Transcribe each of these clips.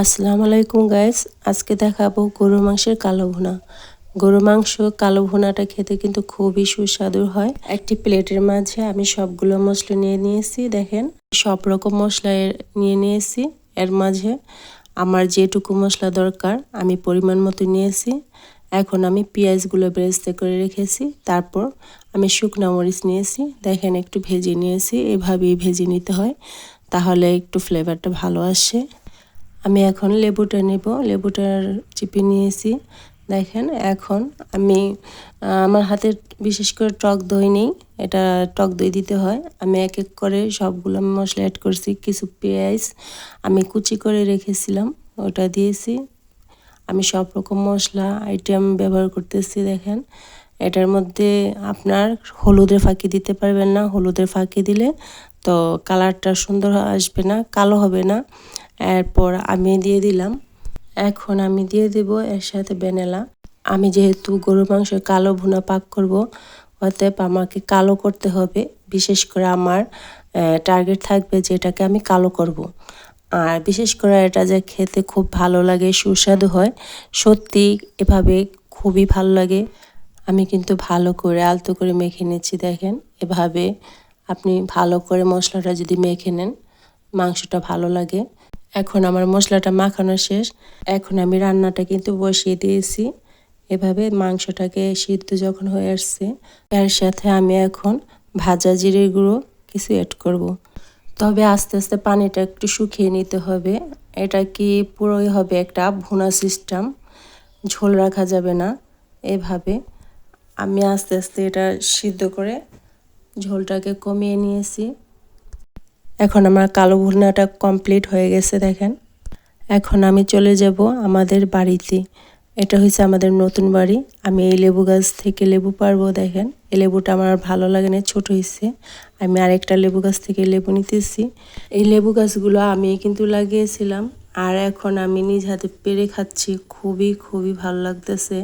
আসসালামু আলাইকুম গাইস আজকে দেখাবো গরু মাংসের কালো ভুনা। গরু মাংস কালো ভুনাটা খেতে কিন্তু খুবই সুস্বাদু হয়। একটি প্লেটের মাঝে আমি সবগুলো মশলা নিয়ে নিয়েছি, দেখেন। সব রকম মশলা নিয়ে নিয়েছি। এর মাঝে আমার যেটুকু মশলা দরকার, আমি পরিমাণ মতো নিয়েছি। এখন আমি পেঁয়াজগুলো বেরেস্তে করে রেখেছি। তারপর আমি শুকনো মরিচ নিয়েছি। দেখেন, একটু ভেজে নিয়েছি। এভাবেই ভেজে নিতে হয়, তাহলে একটু ফ্লেভারটা ভালো আসে। আমি এখন লেবুটা নেব। লেবুটার চিপে নিয়েছি। দেখেন, এখন আমি আমার হাতে বিশেষ করে টক দই নেই। এটা টক দই দিতে হয়। আমি এক এক করে সবগুলো আমি মশলা অ্যাড করছি। কিছু পেঁয়াজ আমি কুচি করে রেখেছিলাম। ওটা দিয়েছি। আমি সব রকম মশলা আইটেম ব্যবহার করতেছি, দেখেন। এটার মধ্যে আপনার হলুদের ফাঁকি দিতে পারবেন না। হলুদের ফাঁকি দিলে তো কালারটা সুন্দর আসবে না, কালো হবে না। এরপর আমি দিয়ে দিলাম। এখন আমি দিয়ে দেব এর সাথে বেনেলা আমি যেহেতু গরুর মাংসের কালো ভুনা পাক করব, অতএব আমাকে কালো করতে হবে। বিশেষ করে আমার টার্গেট থাকবে যে এটাকে আমি কালো করব। আর বিশেষ করে এটা যে খেতে খুব ভালো লাগে, সুস্বাদু হয়, সত্যি এভাবে খুবই ভালো লাগে। আমি কিন্তু ভালো করে আলতো করে মেখে নিচ্ছি, দেখেন। এভাবে আপনি ভালো করে মশলাটা যদি মেখে নেন, মাংসটা ভালো লাগে। এখন আমার মশলাটা মাখানো শেষ। এখন আমি রান্নাটা কিন্তু বসিয়ে দিয়েছি। এভাবে মাংসটাকে সিদ্ধ যখন হয়ে আসছে, এর সাথে আমি এখন ভাজা জিরের গুঁড়ো কিছু অ্যাড করব। তবে আস্তে আস্তে পানিটা একটু শুকিয়ে নিতে হবে। এটা কি পুরোই হবে একটা ভুনা সিস্টেম ঝোল রাখা যাবে না। এভাবে আমি আস্তে আস্তে এটা সিদ্ধ করে ঝোলটাকে কমিয়ে নিয়েছি। এখন আমার কালো ভুনাটা কমপ্লিট হয়ে গেছে, দেখেন। এখন আমি চলে যাব আমাদের বাড়িতে। এটা হচ্ছে আমাদের নতুন বাড়ি। আমি এই লেবু গাছ থেকে লেবু পারব, দেখেন। এই লেবুটা আমার ভালো লাগে না, ছোটো হয়েছে আমি আরেকটা লেবু গাছ থেকে লেবু নিতেছি। এই লেবু গাছগুলো আমি কিন্তু লাগিয়েছিলাম, আর এখন আমি নিজ হাতে পেরে খাচ্ছি। খুবই খুবই ভালো লাগতেছে।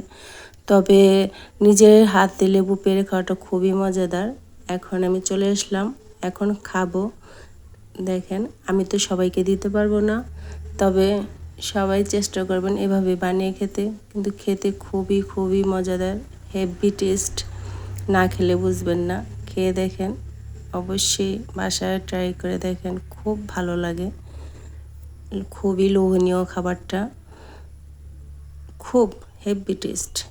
তবে নিজের হাতে লেবু পেরে খাওয়াটা খুবই মজাদার। এখন আমি চলে আসলাম। এখন খাব। দেখেন, আমি তো সবাইকে দিতে পারব না। তবে সবাই চেষ্টা করবেন এভাবে বানিয়ে খেতে। কিন্তু খেতে খুবই খুবই মজাদার হেভি টেস্ট না খেলে বুঝবেন না। খেয়ে দেখেন, অবশ্যই বাসায় ট্রাই করে দেখেন, খুব ভালো লাগে। খুবই লোভনীয় খাবারটা। খুব হেভি টেস্ট